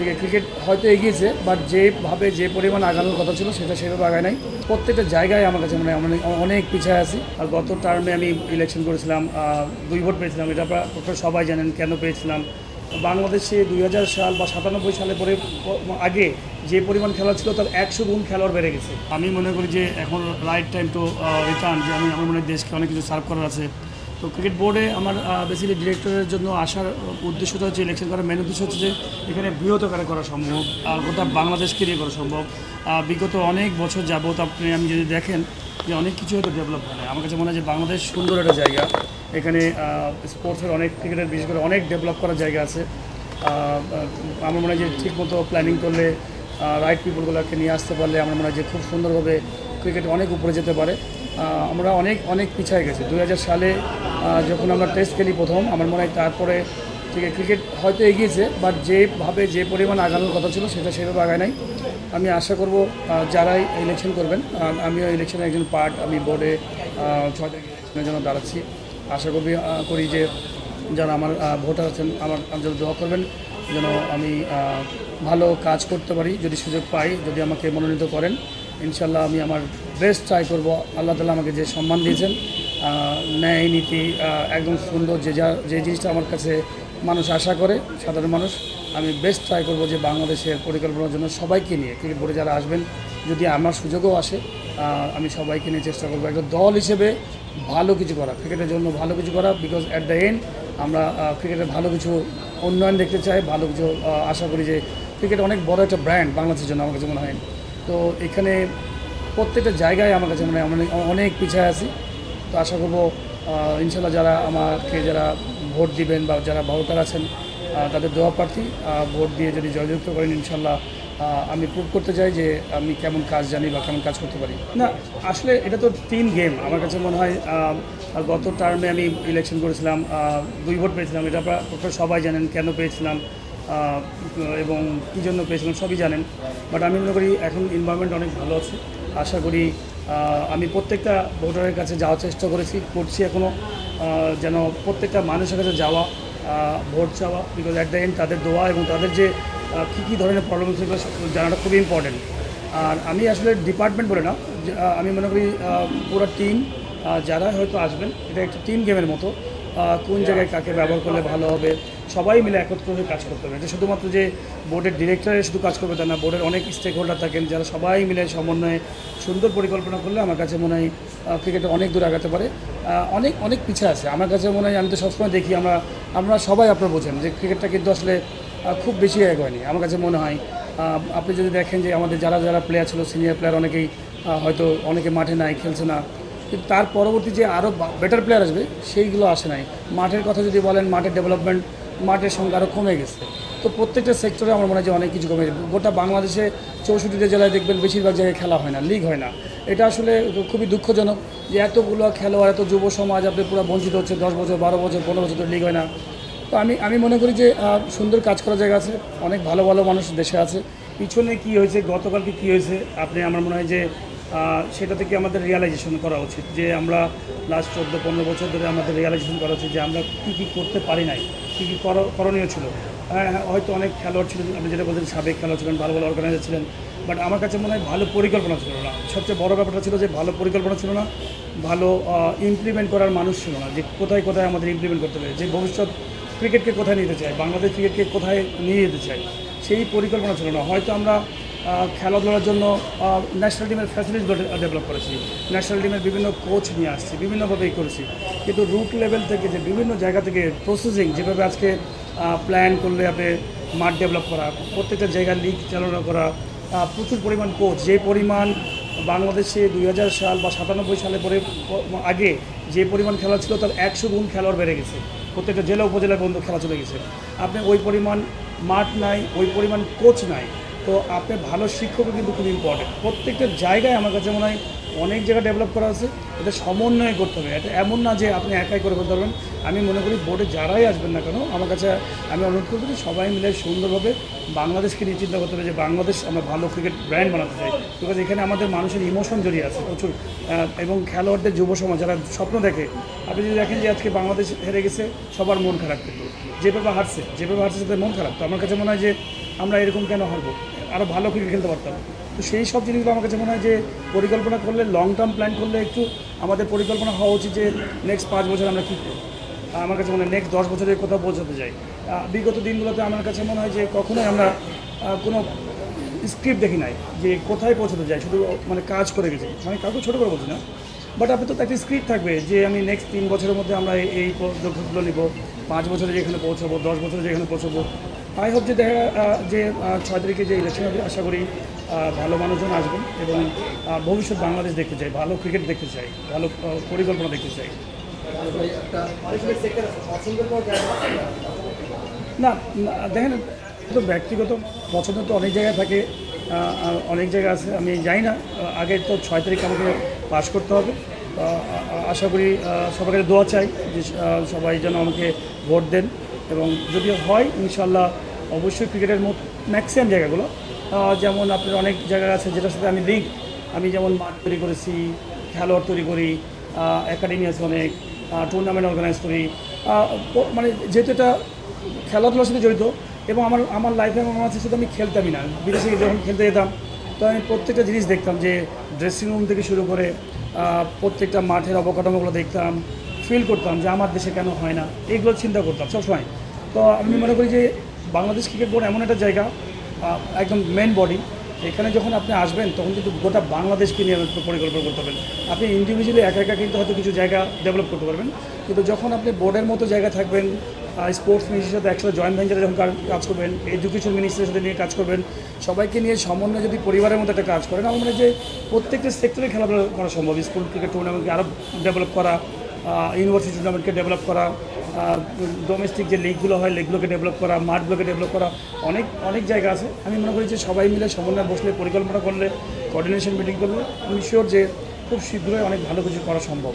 আছে ক্রিকেট হয়তো এগিয়েছে বাট যেভাবে যে পরিমাণ আগানোর কথা ছিল সেটা সেভাবে আগায় নাই। প্রত্যেকটা জায়গায় আমার কাছে মনে অনেক অনেক পিছিয়ে আছি। আর গত টার্মে আমি ইলেকশন করেছিলাম দুই ভোট পেয়েছিলাম, এটা আপনারা সবাই জানেন কেন পেয়েছিলাম। বাংলাদেশে দুই হাজার সাল বা সাতানব্বই সালে পরে, আগে যে পরিমাণ খেলা ছিল তার একশো গুণ খেলোয়াড় বেড়ে গেছে। আমি মনে করি যে এখন রাইট টাইম টু রিটার্ন যে আমি, আমার মনে দেশকে অনেক কিছু সার্ভ করার আছে। তো ক্রিকেট বোর্ডে আমার বেসিক্যালি ডিরেক্টরের জন্য আসার উদ্দেশ্যটা হচ্ছে ইলেকশন করার মেন উদ্দেশ্য হচ্ছে যে এখানে বৃহৎকারে করা সম্ভব গোটা বাংলাদেশকে নিয়ে করা সম্ভব। বিগত অনেক বছর যাবত আপনি, আমি যদি দেখেন যে অনেক কিছু হয়তো ডেভেলপ হয়। আমার কাছে মনে হয় যে বাংলাদেশ সুন্দর একটা জায়গা। এখানে স্পোর্টসের অনেক ক্রিকেটের বিশেষ করে অনেক ডেভেলপ করার জায়গা আছে। আমার মনে হয় যে ঠিকমতো প্ল্যানিং করলে রাইট পিপলগুলোকে নিয়ে আসতে পারলে আমার মনে হয় যে খুব সুন্দরভাবে ক্রিকেট অনেক উপরে যেতে পারে। আমরা অনেক অনেক পিছিয়ে গেছি। দু হাজার সালে যখন আমরা টেস্ট খেলি প্রথম, আমার মনে হয় তারপরে ঠিক ক্রিকেট হয়তো এগিয়েছে বাট যেভাবে যে পরিমাণ আগানোর কথা ছিল, সেটা সেভাবে আগায় নাই। আমি আশা করব যারাই ইলেকশন করবেন আমিও ইলেকশনের একজন পার্ট আমি বোর্ডে ছয় তারিখে জন্য দাঁড়াচ্ছি। আশা করি করি যে যারা আমার ভোটার আছেন, আমার জন্য দোয়া করবেন, যেন আমি ভালো কাজ করতে পারি, যদি সুযোগ পাই, যদি আমাকে মনোনীত করেন। ইনশাল্লাহ আমি আমার বেস্ট ট্রাই করব। আল্লাহ তালা আমাকে যে সম্মান দিয়েছেন ন্যায় নীতি একদম সুন্দর যে যা যে জিনিসটা আমার কাছে মানুষ আশা করে, সাধারণ মানুষ, আমি বেস্ট ট্রাই করব যে বাংলাদেশের পরিকল্পনার জন্য সবাইকে নিয়ে, ক্রিকেট বোর্ডে যারা আসবেন, যদি আমার সুযোগও আসে আমি সবাইকে নিয়ে চেষ্টা করব। একটা দল হিসেবে ভালো কিছু করা, ক্রিকেটের জন্য ভালো কিছু করা বিকজ অ্যাট দ্য এন্ড আমরা ক্রিকেটের ভালো কিছু উন্নয়ন দেখতে চাই, ভালো কিছু আশা করি যে ক্রিকেট অনেক বড় একটা ব্র্যান্ড বাংলাদেশের জন্য আমার কাছে মনে হয়। তো এখানে প্রত্যেকটা জায়গায় আমার কাছে মনে হয় অনেক পিছিয়ে আছি। তো আশা করব ইনশাল্লাহ যারা আমাকে যারা ভোট দিবেন বা যারা ভোটার আছেন তাদের দোয়া প্রার্থী ভোট দিয়ে যদি জয়যুক্ত করেন ইনশাল্লাহ আমি প্রুভ করতে চাই যে আমি কেমন কাজ জানি বা কেমন কাজ করতে পারি। না, আসলে এটা তো তিন গেম আমার কাছে মনে হয় গত টার্মে আমি ইলেকশন করেছিলাম দুই ভোট পেয়েছিলাম। এটা আপনারা সবাই জানেন কেন পেয়েছিলাম এবং কী জন্য পেয়েছিলাম সবই জানেন। বাট আমি মনে করি এখন এনভায়রনমেন্ট অনেক ভালো আছে। আশা করি আমি প্রত্যেকটা ভোটারের কাছে যাওয়ার চেষ্টা করেছি করছি এখনও যেন প্রত্যেকটা মানুষের কাছে যাওয়া ভোট চাওয়া বিকজ অ্যাট দ্য এন্ড তাদের দোয়া এবং তাদের যে কী কী ধরনের প্রবলেম সেগুলো জানাটা খুবই ইম্পর্টেন্ট আর আমি আসলে ডিপার্টমেন্ট বলে না আমি মনে করি পুরো টিম যারা হয়তো আসবেন এটা একটা টিম গেমের মতো কোন জায়গায় কাকে ব্যবহার করলে ভালো হবে সবাই মিলে একত্র হয়ে কাজ করতে হবে এটা শুধুমাত্র যে বোর্ডের ডিরেক্টরে শুধু কাজ করবে তা না বোর্ডের অনেক স্টেক হোল্ডার থাকেন যারা সবাই মিলে সমন্বয়ে সুন্দর পরিকল্পনা করলে আমার কাছে মনে হয় ক্রিকেটে অনেক দূর আগাতে পারে। অনেক অনেক পিছিয়ে আছে। আমার কাছে মনে হয় আমি তো সবসময় দেখি আমরা আমরা সবাই আপনারা বোঝেন যে ক্রিকেটটা কিন্তু আসলে খুব বেশি এগোয়নি আমার কাছে মনে হয় আপনি যদি দেখেন যে আমাদের যারা যারা প্লেয়ার ছিল সিনিয়র প্লেয়ার অনেকেই হয়তো অনেকে মাঠে নাই, খেলছে না। কিন্তু তার পরবর্তী যে আরও বেটার প্লেয়ার আসবে, সেইগুলো আসে নাই। মাঠের কথা যদি বলেন, মাঠের ডেভেলপমেন্ট মাঠের সংখ্যা আরও কমে গেছে। তো প্রত্যেকটা সেক্টরে আমার মনে হয় যে অনেক কিছু কমে গেছে। গোটা বাংলাদেশে চৌষট্টিটা জেলায় দেখবেন বেশিরভাগ জায়গায় খেলা হয় না লিগ হয় না। এটা আসলে খুবই দুঃখজনক যে এতগুলো খেলোয়াড়, এত যুব সমাজ আপনি পুরো বঞ্চিত হচ্ছে, দশ বছর, বারো বছর, পনেরো বছর লিগ হয় না। তো আমি আমি মনে করি যে সুন্দর কাজ করার জায়গা আছে, অনেক ভালো ভালো মানুষ দেশে আছে। পিছনে কি হয়েছে, গতকালকে কি হয়েছে, আপনি আমার মনে হয় যে সেটা থেকে আমাদের রিয়ালাইজেশন করা উচিত। যে আমরা লাস্ট চোদ্দ, পনেরো বছর ধরে আমাদের রিয়ালাইজেশন করা উচিত যে আমরা কী কী করতে পারি নাই। কী কী করণীয় ছিল? হ্যাঁ হ্যাঁ, হয়তো অনেক খেলোয়াড় ছিলেন আপনি যেটা বলছেন সাবেক খেলোয়াড় ছিলেন ভালো ভালো অর্গানাইজার ছিলেন বাট আমার কাছে মনে হয় ভালো পরিকল্পনা ছিল না। সবচেয়ে বড় ব্যাপারটা ছিল যে ভালো পরিকল্পনা ছিল না ভালো ইমপ্লিমেন্ট করার মানুষ ছিল না যে কোথায় কোথায় আমাদের ইমপ্লিমেন্ট করতে হবে যে ভবিষ্যৎ ক্রিকেটকে কোথায় নিতে চাই বাংলাদেশ ক্রিকেটকে কোথায় নিয়ে যেতে চাই সেই পরিকল্পনা ছিল না। হয়তো আমরা খেলাধুলার জন্য ন্যাশনাল টিমের ফ্যাসিলিটি ডেভেলপ করেছি। ন্যাশনাল টিমের বিভিন্ন কোচ নিয়ে আসছি, বিভিন্নভাবে বিভিন্নভাবেই করেছি। কিন্তু রুট লেভেল থেকে যে বিভিন্ন জায়গা থেকে প্রসেসিং যেভাবে আজকে প্ল্যান করলে আপনি মাঠ ডেভেলপ করা, প্রত্যেকটা জায়গায় লিগ চালনা করা প্রচুর পরিমাণ কোচ যে পরিমাণ বাংলাদেশে দুই হাজার সাল বা সাতানব্বই সালে পরে, আগে যে পরিমাণ খেলা ছিল তার একশো গুণ খেলোয়াড় বেড়ে গেছে। প্রত্যেকটা জেলা উপজেলায় বন্ধু খেলা চলে গেছে। আপনি ওই পরিমাণ মাঠ নাই, ওই পরিমাণ কোচ নাই। তো আপনি ভালো শিক্ষকও কিন্তু খুব ইম্পর্টেন্ট প্রত্যেকটা জায়গায় আমার কাছে মনে হয় অনেক জায়গা ডেভেলপ করা আছে, এটা সমন্বয় করতে হবে। এটা এমন না যে আপনি একাই করে ফেলতে পারবেন। আমি মনে করি বোর্ডে যারাই আসবেন না কেন, আমার কাছে আমি অনুরোধ করব যে সবাই মিলে সুন্দরভাবে বাংলাদেশকে নিয়ে চিন্তা করতে হবে যে বাংলাদেশ আমরা ভালো ক্রিকেট ব্র্যান্ড বানাতে চাই। বিকজ এখানে আমাদের মানুষের ইমোশন জড়িয়ে আছে প্রচুর। এবং খেলোয়াড়দের যুব সমাজ, যারা স্বপ্ন দেখে, আপনি যদি দেখেন যে আজকে বাংলাদেশ হেরে গেছে, সবার মন খারাপ। কিন্তু যেভাবে হারছে যেভাবে হারছে, তাদের মন খারাপ। তো আমার কাছে মনে হয় যে আমরা এরকম কেন হারবো? আরও ভালো ক্রিকেট খেলতে পারতাম। তো সেই সব জিনিসগুলো আমার কাছে মনে হয় যে পরিকল্পনা করলে লং টার্ম প্ল্যান করলে একটু আমাদের পরিকল্পনা হওয়া উচিত যে নেক্সট পাঁচ বছর আমরা কী করব। আমার কাছে মনে হয় নেক্সট দশ বছরের কোথাও পৌঁছাতে যাই বিগত দিনগুলোতে আমার কাছে মনে হয় যে কখনোই আমরা কোনো স্ক্রিপ্ট দেখি নাই যে কোথায় পৌঁছাতে যাই, শুধু মানে কাজ করে গেছি। আমি কাউকে ছোটো করে বলছি না বাট আপনি তো একটা স্ক্রিপ্ট থাকবে যে আমি নেক্সট তিন বছরের মধ্যে আমরা এই পদক্ষেপগুলো নিব, পাঁচ বছরে যেখানে পৌঁছাবো, দশ বছরে যেখানে পৌঁছাবো। আই হোপ যে দেখা যে ছয় তারিখে যে ইলেকশন হবে, আশা করি ভালো মানুষজন আসবেন এবং ভবিষ্যৎ বাংলাদেশ দেখতে চাই, ভালো ক্রিকেট দেখতে চাই, ভালো পরিকল্পনা দেখতে চাই। না দেখেন তো ব্যক্তিগত পছন্দ তো অনেক জায়গায় থাকে অনেক জায়গা আছে, আমি যাই না আগে তো ছয় তারিখ আমাকে পাস করতে হবে আশা করি সবার দোয়া চাই যে সবাই যেন আমাকে ভোট দেন। এবং যদি হয় ইনশাল্লাহ অবশ্যই ক্রিকেটের ম্যাক্সিমাম জায়গাগুলো। যেমন আপনার অনেক জায়গা আছে যেটার সাথে আমি লিঙ্ক আমি যেমন মাঠ তৈরি করেছি, খেলোয়াড় তৈরি করি একাডেমি আছে অনেক টুর্নামেন্ট অর্গানাইজ করি। মানে যেহেতু এটা খেলাধুলার সাথে জড়িত এবং আমার আমার লাইফে আমার আছে শুধু আমি খেলতামই না। বিদেশে যখন খেলতে যেতাম, তো আমি প্রত্যেকটা জিনিস দেখতাম যে ড্রেসিং রুম থেকে শুরু করে প্রত্যেকটা মাঠের অবকাঠামোগুলো দেখতাম ফিল করতাম যে আমার দেশে কেন হয় না। এইগুলো চিন্তা করতাম সবসময়। তো আমি মনে করি যে বাংলাদেশ ক্রিকেট বোর্ড এমন একটা জায়গা একদম মেন বডি এখানে যখন আপনি আসবেন, তখন কিন্তু গোটা বাংলাদেশকে নিয়ে পরিকল্পনা করতে পারবেন। আপনি ইন্ডিভিজুয়ালি একা একা কিন্তু হয়তো কিছু জায়গা ডেভেলপ করতে পারবেন। কিন্তু যখন আপনি বোর্ডের মতো জায়গা থাকবেন স্পোর্টস মিনিস্ট্রির সাথে একসাথে জয়েন্ট ভেঞ্চারে যখন কাজ- কাজ করবেন এডুকেশন মিনিস্ট্রির সাথে নিয়ে কাজ করবেন, সবাইকে নিয়ে সমন্বয়ে যদি পরিবারের মতো একটা কাজ করেন, আমার মনে যে প্রত্যেকটা সেক্টরে খেলাধুলা করা সম্ভব। স্কুল ক্রিকেট টুর্নামেন্টকে আরও ডেভেলপ করা ইউনিভার্সিটি টুর্নামেন্টকে ডেভেলপ করা ডোমেস্টিক যে লিগগুলো হয় লিগগুলোকে ডেভেলপ করা মাঠগুলোকে ডেভেলপ করা, অনেক অনেক জায়গা আছে। আমি মনে করি যে সবাই মিলে সমন্বয় বসলে, পরিকল্পনা করলে কোঅর্ডিনেশন মিটিং করলে, আমি শিওর যে খুব শীঘ্রই অনেক ভালো কিছু করা সম্ভব।